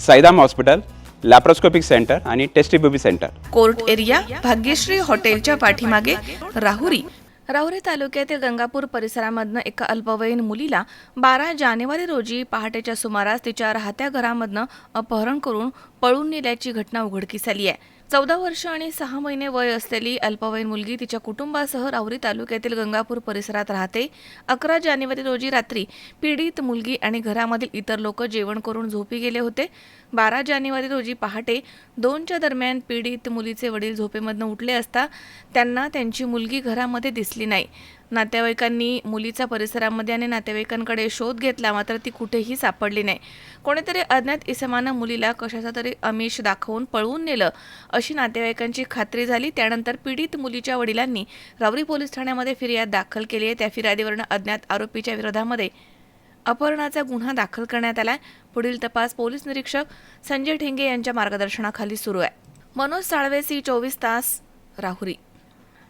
Saidham hospital laparoscopic centre आणि test tube baby centre. Court area Bhagyashree हॉटेलच्या पाठीमागे राहुरी. राहुरी तालुक्यातील गंगापूर परिसरामधनं एका अल्पवयीन मुलीला बारा जानेवारी रोजी पहाटेच्या सुमारास तिच्या राहत्या घरामधनं अपहरण करून पळून नेल्याची घटना उघडकीस आली आहे. चौदा वर्ष आणि सहा महिने वय असलेली अल्पवयीन मुलगी तिच्या कुटुंबासह राहुरी तालुक्यातील गंगापूर परिसरात राहते. अकरा जानेवारी रोजी रात्री पीडित मुलगी आणि घरामधील इतर लोक जेवण करून झोपी गेले होते. बारा जानेवारी रोजी पहाटे दोनच्या दरम्यान पीडित मुलीचे वडील झोपेमधनं उठले असता त्यांना त्यांची मुलगी घरामध्ये दिसली नाही. नातेवाईकांनी मुलीचा परिसरामध्ये आणि नातेवाईकांकडे शोध घेतला मात्र ती कुठेही सापडली नाही. कोणीतरी अज्ञात इसमानं मुलीला कशाचा तरी अमिष दाखवून पळवून नेलं. अशी नातेवाईकांची खात्री झाली. त्यानंतर पीडित मुलीच्या वडिलांनी रावरी पोलीस ठाण्यामध्ये फिर्याद दाखल केली आहे. त्या फिर्यादीवरून अज्ञात आरोपीच्या विरोधामध्ये अपहरणाचा गुन्हा दाखल करण्यात आला पुढील तपास पोलीस निरीक्षक संजय ठेंगे यांच्या मार्गदर्शनाखाली सुरू आहे. मनोज साळवे सी चोवीस तास राहुरी.